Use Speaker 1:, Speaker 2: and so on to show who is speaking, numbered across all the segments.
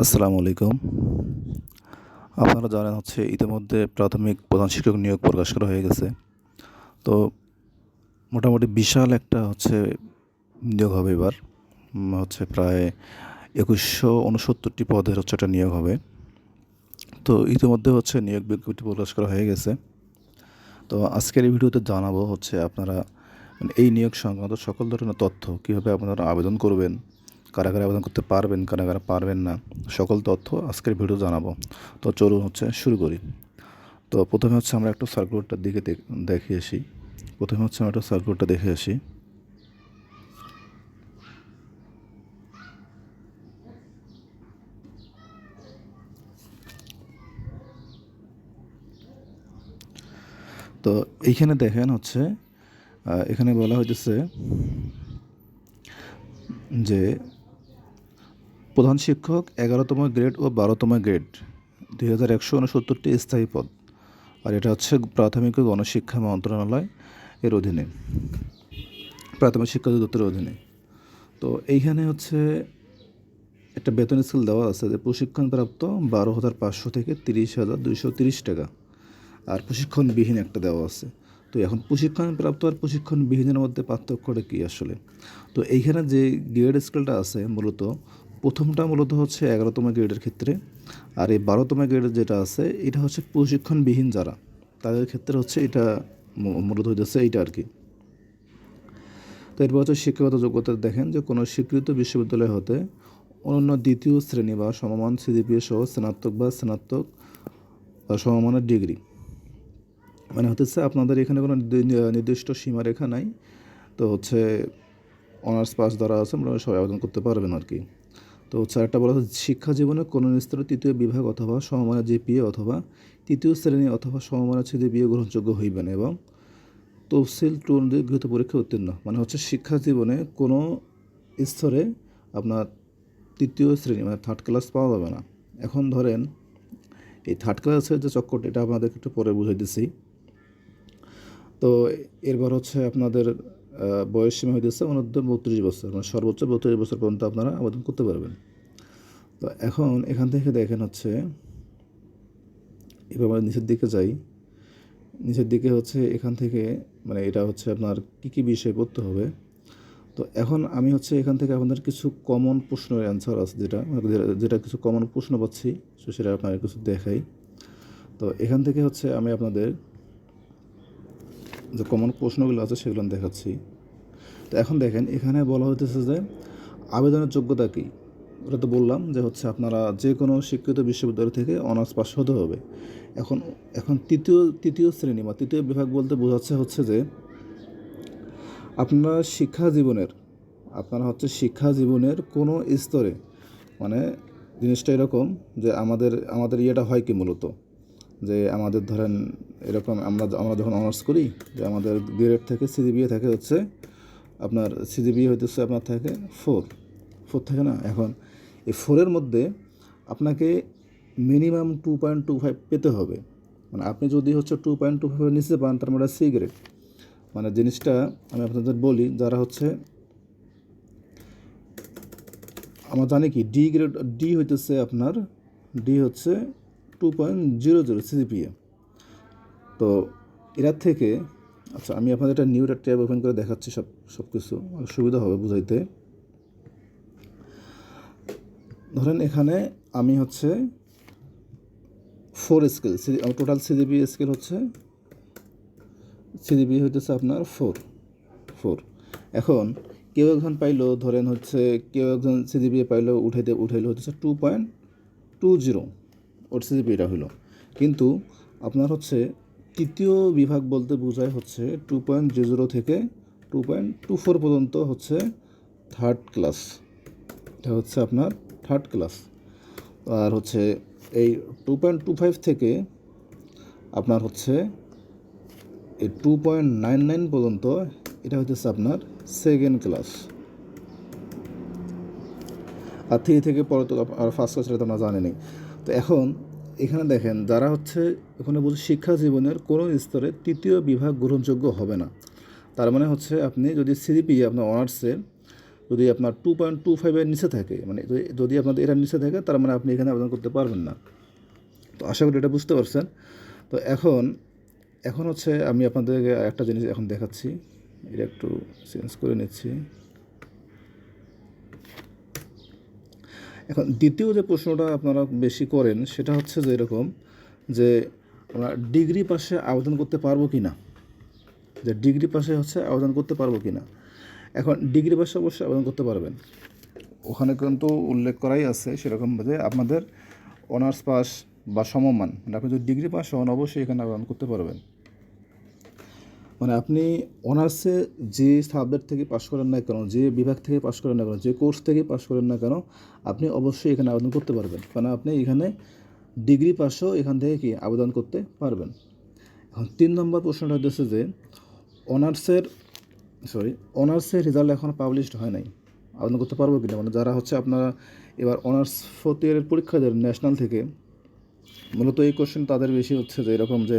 Speaker 1: আসসালামু আলাইকুম। আপনারা জানেন হচ্ছে ইতিমধ্যে প্রাথমিক প্রধান শিক্ষক নিয়োগ প্রকাশ করা হয়ে গেছে। তো মোটামুটি বিশাল একটা হচ্ছে নিয়োগ হবে এবার। হচ্ছে প্রায় একুশশো উনসত্তরটি পদের হচ্ছে একটা নিয়োগ হবে। তো ইতিমধ্যে হচ্ছে নিয়োগ বিজ্ঞপ্তি প্রকাশ করা হয়ে গেছে। তো আজকের এই ভিডিওতে জানাব হচ্ছে আপনারা মানে এই নিয়োগ সংক্রান্ত সকল ধরনের তথ্য কীভাবে আপনারা আবেদন করবেন কারা কারা আবেদন করতে পারবেন, কারা কারা পারবেন না, সকল তথ্য আজকের ভিডিও জানাব। তো চলুন হচ্ছে শুরু করি। তো প্রথমে হচ্ছে আমরা একটু সার্কুলারটার দিকে দেখ- আসি। প্রথমে হচ্ছে আমরা একটু সার্কুলারটা দেখে আসি। তো এইখানে দেখেন হচ্ছে এখানে বলা হইতেছে যে প্রধান শিক্ষক, এগারোতম গ্রেড ও বারোতম গ্রেড, দুই হাজার একশো উনসত্তরটি স্থায়ী পদ। আর এটা হচ্ছে প্রাথমিক ও গণশিক্ষা মন্ত্রণালয় এর অধীনে। প্রাথমিক শিক্ষা অধিদপ্তরের অধীনে। তো এইখানে হচ্ছে একটা বেতন স্কেল দেওয়া আছে যে প্রশিক্ষণপ্রাপ্ত বারো হাজার পাঁচশো থেকে তিরিশ হাজার দুইশো তিরিশ টাকা। আর প্রশিক্ষণবিহীন একটা দেওয়া আছে। তো এখন প্রশিক্ষণপ্রাপ্ত আর প্রশিক্ষণবিহীনের মধ্যে পার্থক্যটা কী আসলে? তো এইখানে যে গ্রেড স্কেলটা আছে মূলত প্রথমটা মূলত হচ্ছে এগারোতম গ্রেডের ক্ষেত্রে, আর এই বারোতম গ্রেডের যেটা আছে, এটা হচ্ছে প্রশিক্ষণবিহীন যারা, তাদের ক্ষেত্রে হচ্ছে এটা মূলত হইতেছে এইটা আর কি। তো এরপর হচ্ছে শিক্ষাগত যোগ্যতা দেখেন যে কোনো স্বীকৃত বিশ্ববিদ্যালয় হতে অনন্য দ্বিতীয় শ্রেণি বা সমমান সিজিপিএ সহ স্নাতক বা স্নাতক বা সমমানের ডিগ্রি। মানে হতেছে আপনাদের এখানে কোনো নির্দি- নির্দিষ্ট সীমারেখা নাই, তো হচ্ছে অনার্স পাস দ্বারা আছে, আপনারা সবাই আবেদন করতে পারবেন আর কি। তো একটা বলা হচ্ছে শিক্ষা জীবনে কোনো স্তরে তৃতীয় বিভাগ অথবা সমমানের জিপিএ অথবা তৃতীয় শ্রেণি অথবা সমমানের বিয়ে গ্রহণযোগ্য হইবেন এবং তফসিল টু অনুযায়ী গৃহীত পরীক্ষা উত্তীর্ণ। মানে হচ্ছে শিক্ষা জীবনে কোনো স্তরে আপনার তৃতীয় শ্রেণি মানে থার্ড ক্লাস পাওয়া যাবে না। এখন ধরেন এই থার্ড ক্লাসের যে চক্করটা, এটা আপনাদেরকে একটু পরে বুঝাই দিছি তো এরপর হচ্ছে আপনাদের বয়স সীমা হইতেছে অনূর্ধ্ব বত্রিশ বছর মানে সর্বোচ্চ বত্রিশ বছর পর্যন্ত আপনারা আবেদন করতে পারবেন। তো এখন এখান থেকে দেখেন হচ্ছে, এবার আমরা নিচের দিকে যাই। নিচের দিকে হচ্ছে এখান থেকে মানে এটা হচ্ছে আপনার কী কী বিষয় পড়তে হবে। তো এখন আমি হচ্ছে এখান থেকে আপনাদের কিছু কমন প্রশ্নের অ্যান্সার আছে যেটা যেটা- যেটা কিছু কমন প্রশ্ন পাচ্ছি, তো সেটা আপনাদের কিছু দেখাই। তো এখান থেকে হচ্ছে আমি আপনাদের যে কমন প্রশ্নগুলো আছে সেগুলো দেখাচ্ছি। তো এখন দেখেন, এখানে বলা হইতেছে যে আবেদনের যোগ্যতা কী? ওটা তো বললাম যে হচ্ছে আপনারা যে কোনো শিক্ষিত বিশ্ববিদ্যালয় থেকে অনার্স পাস হতে হবে। এখন এখন তৃতীয় তৃতীয় শ্রেণি বা তৃতীয় বিভাগ বলতে বোঝাচ্ছে হচ্ছে যে আপনারা শিক্ষা জীবনের, আপনারা হচ্ছে শিক্ষা জীবনের কোনো স্তরে মানে জিনিসটা এরকম যে আমাদের আমাদের ইয়েটা হয় কি মূলত? যে আমাদের ধরেন এরকম আমরা আমরা যখন অনার্স করি, যে আমাদের গ্রেড থেকে সিজিবিএ থাকে হচ্ছে আপনার সিজিবিএ হইতেছে আপনার থাকে ফোর ফোর থাকে না? এখন এই ফোরের মধ্যে আপনাকে minimum two point two five পেতে হবে। মানে আপনি যদি হচ্ছে টু পয়েন্ট টু ফাইভের নিচে পান, তার মানে সি গ্রেড মানে জিনিসটা আমি আপনাদের বলি, যারা হচ্ছে আমরা জানি কি ডি গ্রেড ডি হইতেছে আপনার ডি হচ্ছে two point zero zero CGPA তো এরার থেকে আচ্ছা আমি আপনাদের একটা নিউ ট্যাব ওপেন করে দেখাচ্ছি সব সব কিছু সুবিধা হবে বুঝাইতে। ধরেন এখানে আমি হচ্ছে four scale total CGP scale হচ্ছে সিজিপি হইতেছে আপনার ফোর ফোর এখন কেউ একজন পাইলো, ধরেন হচ্ছে কেউ একজন সিজিপিএ পাইলো, উঠাইতে, উঠাইলো হচ্ছে টু পয়েন্ট টু জিরো ওর সিজিপিএটা হইল। কিন্তু আপনার হচ্ছে তৃতীয় বিভাগ বলতে বোঝায় হচ্ছে টু পয়েন্ট জিরো থেকে টু পয়েন্ট টু ফোর পর্যন্ত হচ্ছে থার্ড ক্লাস এটা হচ্ছে আপনার থার্ড ক্লাস আর হচ্ছে এই টু পয়েন্ট টু ফাইভ থেকে আপনার হচ্ছে এই টু পয়েন্ট নাইন নাইন পর্যন্ত এটা হচ্ছে আপনার সেকেন্ড ক্লাস আর থ্রি থেকে পরে তো আর ফার্স্ট ক্লাস সেটা তো আমরা জানি তো এখন এখানে দেখেন, যারা হচ্ছে এখানে বলছে শিক্ষা জীবনের কোনো স্তরে তৃতীয় বিভাগ গ্রহণযোগ্য হবে না। তার মানে হচ্ছে আপনি যদি সিজিপি আপনার অনার্সে যদি আপনার টু পয়েন্ট টু ফাইভের নিচে থাকে মানে যদি- আপনাদের এটার নিচে থাকে, তার মানে আপনি এখানে আবেদন করতে পারবেন না। তো আশা করি এটা বুঝতে পারছেন। তো এখন এখন হচ্ছে আমি আপনাদেরকে একটা জিনিস এখন দেখাচ্ছি, এটা একটু চেঞ্জ করে নিচ্ছি। এখন দ্বিতীয় যে প্রশ্নটা আপনারা বেশি করেন, সেটা হচ্ছে যে এরকম যে আমরা ডিগ্রি পাশে আবেদন করতে পারব কি না যে ডিগ্রি পাশে হচ্ছে আবেদন করতে পারব কি না এখন ডিগ্রি পাশে অবশ্যই আবেদন করতে পারবেন। ওখানে কিন্তু উল্লেখ করাই আছে সেরকম যে আপনাদের অনার্স পাস বা সমমান মানে আপনি যদি ডিগ্রি পাস হন, অবশ্যই এখানে আবেদন করতে পারবেন। মানে আপনি অনার্সে যে সাবজেক্ট থেকে পাশ করেন না কেন, যে বিভাগ থেকে পাশ করেন না কেন, যে কোর্স থেকে পাশ করেন না কেন, আপনি অবশ্যই এখানে আবেদন করতে পারবেন। কারণ আপনি এখানে ডিগ্রি পাসও এখান থেকে কি আবেদন করতে পারবেন। এখন তিন নম্বর প্রশ্নটা হচ্ছে যে, অনার্সের সরি অনার্সের রেজাল্ট এখন পাবলিশড হয় নাই। আবেদন করতে পারব কিনা? মানে যারা হচ্ছে আপনারা এবার অনার্স ফোর্থ ইয়ারের পরীক্ষা দেন ন্যাশনাল থেকে মূলত এই কোশ্চেন তাদের বেশি হচ্ছে যে এরকম যে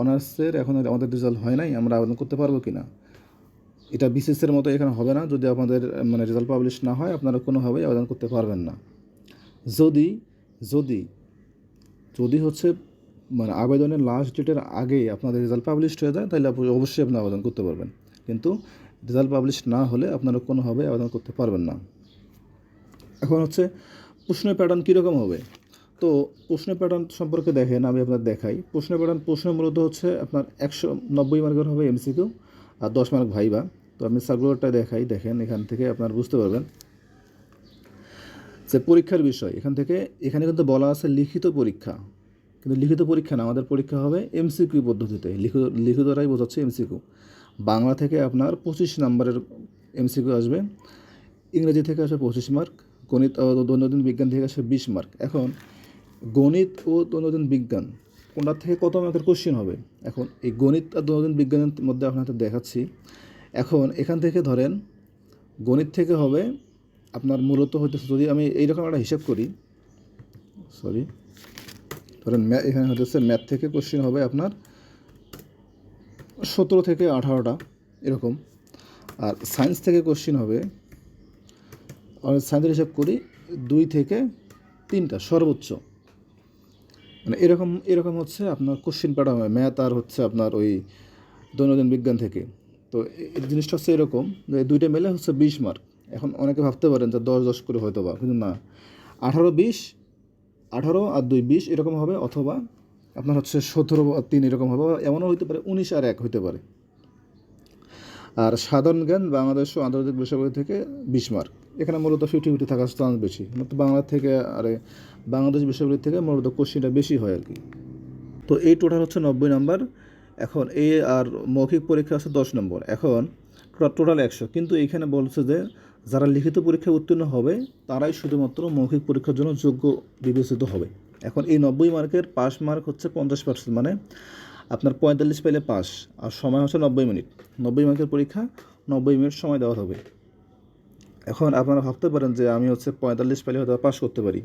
Speaker 1: অনার্সের এখন আমাদের রেজাল্ট হয় নাই, আমরা আবেদন করতে পারব কি না এটা বিসিএসের মতো এখানে হবে না, যদি আপনাদের মানে রেজাল্ট পাবলিশ না হয়, আপনারা কোনোভাবেই আবেদন করতে পারবেন না। যদি যদি যদি হচ্ছে মানে আবেদনের লাস্ট ডেটের আগেই আপনাদের রেজাল্ট পাবলিশ হয়ে যায়, তাহলে অবশ্যই আপনি আবেদন করতে পারবেন। কিন্তু রেজাল্ট পাবলিশ না হলে আপনারা কোনোভাবে আবেদন করতে পারবেন না। এখন হচ্ছে প্রশ্নের প্যাটার্ন কীরকম হবে? তো প্রশ্নের প্যাটার্ন সম্পর্কে দেখেন, আমি আপনার দেখাই। প্রশ্নের প্যাটার্ন প্রশ্ন মূলত হচ্ছে আপনার একশো নব্বই মার্কের হবে এমসিকিউ আর দশ মার্ক ভাইবা। তো আমি সার্কুলারটা দেখাই, দেখেন এখান থেকে আপনার বুঝতে পারবেন। যে পরীক্ষার বিষয়, এখান থেকে, এখানে কিন্তু বলা আছে লিখিত পরীক্ষা। কিন্তু লিখিত পরীক্ষা না, আমাদের পরীক্ষা হবে এমসিকিউ পদ্ধতিতে। লিখিত লিখিতরাই বোঝাচ্ছে এমসিকিউ বাংলা থেকে আপনার পঁচিশ নম্বরের এমসিকিউ আসবে। ইংরেজি থেকে আসবে পঁচিশ মার্ক গণিত দৈনন্দিন বিজ্ঞান থেকে আসবে বিশ মার্ক এখন গণিত ও দৈনন্দিন বিজ্ঞান। কোনটা থেকে কত মার্কের কোশ্চেন হবে? এখন এই গণিত আর দৈনন্দিন বিজ্ঞানের মধ্যে আপনাদের দেখাচ্ছি। এখন এখান থেকে ধরেন, গণিত থেকে হবে আপনার মূলত হইতেছে, যদি আমি এইরকম একটা হিসাব করি সরি ধরেন ম্যা এখানে হতেছে ম্যাথ থেকে কোশ্চেন হবে আপনার সতেরো থেকে আঠারোটা, এরকম। আর সায়েন্স থেকে কোশ্চেন হবে, আমি সায়েন্সের হিসাব করি, দুই থেকে তিনটা, সর্বোচ্চ। মানে এরকম এরকম হচ্ছে আপনার কোশ্চিন প্যাটার্ন হয়, ম্যাথ আর হচ্ছে আপনার ওই দৈনন্দিন বিজ্ঞান থেকে। তো এই জিনিসটা হচ্ছে এরকম যে দুইটা মেলে হচ্ছে বিশ মার্ক এখন অনেকে ভাবতে পারেন যে দশ দশ করে হয়তো বা, কিন্তু না। আঠারো বিশ, আঠারো আর দুই বিশ এরকম হবে, অথবা আপনার হচ্ছে সতেরো আর তিন এরকম হবে এমনও হইতে পারে, উনিশ আর এক হইতে পারে। আর সাধারণ জ্ঞান বাংলাদেশ ও আন্তর্জাতিক বিষয়গুলি থেকে বিশ মার্ক। এখানে মূলত ফিফটি ফিফটি থাকার চান্স বেশি। বাংলা থেকে, আরে বাংলাদেশ বিষয়গুলি থেকে মূলত কোশ্চিনটা বেশি হয় আর কি। তো এই টোটাল হচ্ছে নব্বই নম্বর। এখন এ আর মৌখিক পরীক্ষা আছে দশ নম্বর। এখন টোটাল একশো। কিন্তু এইখানে বলছে যে যারা লিখিত পরীক্ষায় উত্তীর্ণ হবে, তারাই শুধুমাত্র মৌখিক পরীক্ষার জন্য যোগ্য বিবেচিত হবে। এখন এই নব্বই মার্কের পাস মার্ক হচ্ছে পঞ্চাশ পার্সেন্ট মানে আপনার পঁয়তাল্লিশ পেলে পাস আর সময় হচ্ছে নব্বই মিনিট। নব্বই মার্কের পরীক্ষা, নব্বই মিনিট সময় দেওয়া হবে এখন আপনারা ভাবতে পারেন যে আমি হচ্ছে পঁয়তাল্লিশ পাইলে হয়তো পাস করতে পারি।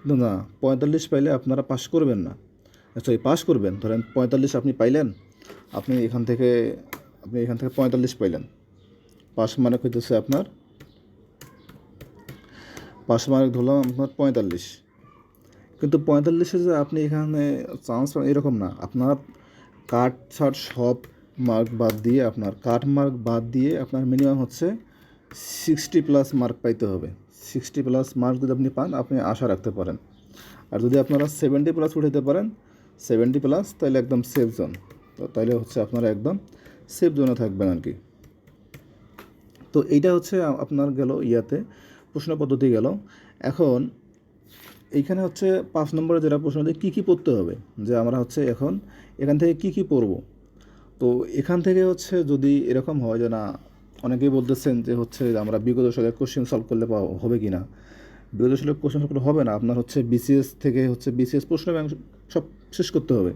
Speaker 1: কিন্তু না, পঁয়তাল্লিশ পাইলে আপনারা পাস করবেন না। সরি পাস করবেন। ধরেন পঁয়তাল্লিশ আপনি পাইলেন, আপনি এখান থেকে, আপনি এখান থেকে পঁয়তাল্লিশ পাইলেন। পাস মার্ক হইতেছে আপনার পাস মার্ক ধরলাম আপনার পঁয়তাল্লিশ। কিন্তু পঁয়তাল্লিশে যে আপনি এখানে চান্স এরকম না। আপনার কাট ছাট সব মার্ক বাদ দিয়ে আপনার কাট মার্ক বাদ দিয়ে আপনার মিনিমাম হচ্ছে সিক্সটি প্লাস মার্ক পাইতে হবে। সিক্সটি প্লাস মার্ক যদি আপনি পান, আপনি আশা রাখতে পারেন। আর যদি আপনারা সেভেন্টি প্লাস উঠাইতে পারেন সেভেন্টি প্লাস তাহলে একদম সেফ জোন তো তাহলে হচ্ছে আপনারা একদম সেফ জোনে থাকবেন আর কি। তো এইটা হচ্ছে আপনার গেল ইয়াতে, প্রশ্ন পদ্ধতি গেল। এখন এইখানে হচ্ছে পাঁচ নম্বরে যেটা প্রশ্ন যে কী কী পড়তে হবে? যে আমরা হচ্ছে এখন এখান থেকে কী কী পড়ব? তো এখান থেকে হচ্ছে যদি এরকম হয় যে না, অনেকেই বলতেছেন যে হচ্ছে আমরা বিগত সালের কোশ্চেন সলভ করলে হবে কি না বিগত সালের কোশ্চেন সলভ করলে হবে না, আপনার হচ্ছে বিসিএস থেকে হচ্ছে বিসিএস প্রশ্ন ব্যাংক সব শেষ করতে হবে।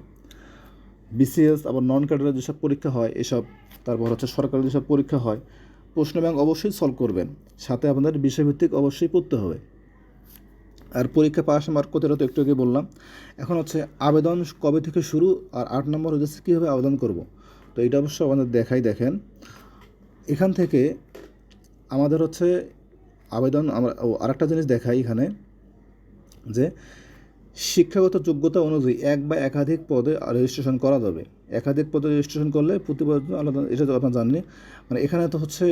Speaker 1: বিসিএস আবার নন ক্যাডারের যেসব পরীক্ষা হয়, এসব, তারপর হচ্ছে সরকারের যেসব পরীক্ষা হয়, প্রশ্ন ব্যাংক অবশ্যই সলভ করবেন। সাথে আপনাদের বিষয়ভিত্তিক অবশ্যই পড়তে হবে। আর পরীক্ষা পাস মার্ক কত এটা তো একটু আগে বললাম। এখন হচ্ছে আবেদন কবে থেকে শুরু, আর আট নম্বর হচ্ছে কীভাবে আবেদন করব? তো এটা অবশ্য আমাদের দেখাই, দেখেন। এখান থেকে আমাদের হচ্ছে আবেদন, আমরা আরেকটা জিনিস দেখাই এখানে, যে শিক্ষাগত যোগ্যতা অনুযায়ী এক বা একাধিক পদে রেজিস্ট্রেশন করা যাবে। একাধিক পদে রেজিস্ট্রেশন করলে প্রতি পদ আলাদা, এটা তো আপনার জাননি মানে এখানে তো হচ্ছে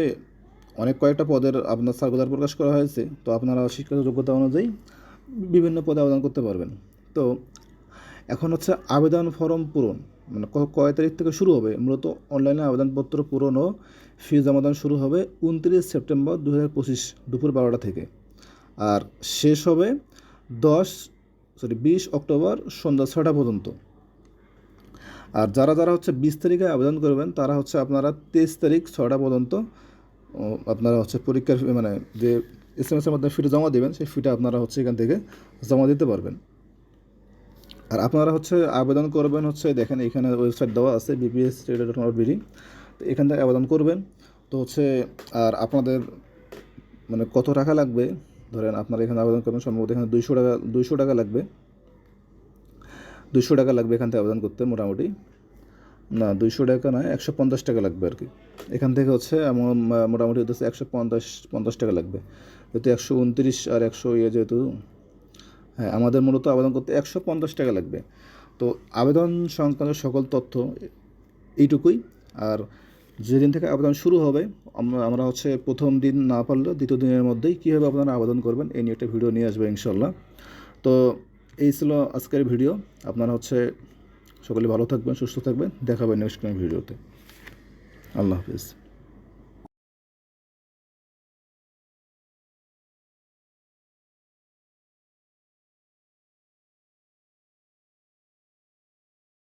Speaker 1: অনেক কয়েকটা পদের আপনার সার্কুলার প্রকাশ করা হয়েছে, তো আপনারা শিক্ষাগত যোগ্যতা অনুযায়ী বিভিন্ন পদে আবেদন করতে পারবেন। তো এখন হচ্ছে আবেদন ফর্ম পূরণ। মানে কয় তারিখ থেকে শুরু হবে? মূলত অনলাইনে আবেদনপত্র পূরণ ও ফি জমাদান শুরু হবে উনত্রিশ সেপ্টেম্বর দু হাজার পঁচিশ দুপুর বারোটা থেকে। আর শেষ হবে দশ সরি বিশ অক্টোবর সন্ধ্যা ছটা পর্যন্ত। আর যারা যারা হচ্ছে বিশ তারিখে আবেদন করবেন, তারা হচ্ছে আপনারা তেইশ তারিখ ছটা পর্যন্ত আপনারা হচ্ছে পরীক্ষার মানে যে এস এম এসের মাধ্যমে ফিটা জমা দেবেন, সেই ফিটা আপনারা হচ্ছে এখান থেকে জমা দিতে পারবেন। আর আপনারা হচ্ছে আবেদন করবেন হচ্ছে দেখেন এখানে ওয়েবসাইট দেওয়া আছে বিপিএস ডট বিডি তো এখান থেকে আবেদন করবেন। তো হচ্ছে আর আপনাদের মানে কত টাকা লাগবে? ধরেন আপনারা এখানে আবেদন করবেন সম্ভবত এখানে দুইশো টাকা দুইশো টাকা লাগবে। দুইশো টাকা লাগবে এখান থেকে আবেদন করতে মোটামুটি। না দুইশো টাকা নয় একশো পঞ্চাশ টাকা লাগবে আর কি। এখান থেকে হচ্ছে আহ, মোটামুটি হচ্ছে একশো পঞ্চাশ পঞ্চাশ টাকা লাগবে। যেহেতু একশো উনত্রিশ আর একশো ইয়ে যেহেতু হ্যাঁ আমাদের মূলত আবেদন করতে একশো পঞ্চাশ টাকা লাগবে। তো আবেদন সংক্রান্ত সকল তথ্য এইটুকুই। আর যেদিন থেকে আবেদন শুরু হবে, আমরা আমরা হচ্ছে প্রথম দিন না পারলেও দ্বিতীয় দিনের মধ্যেই কীভাবে আপনারা আবেদন করবেন, এই নিয়ে একটা ভিডিও নিয়ে আসবে ইনশাল্লাহ তো এই ছিল আজকের ভিডিও। আপনারা হচ্ছে সকলে ভালো থাকবেন, সুস্থ থাকবেন। দেখাবেন নেক্সট কোনো ভিডিওতে আল্লাহ হাফিজ।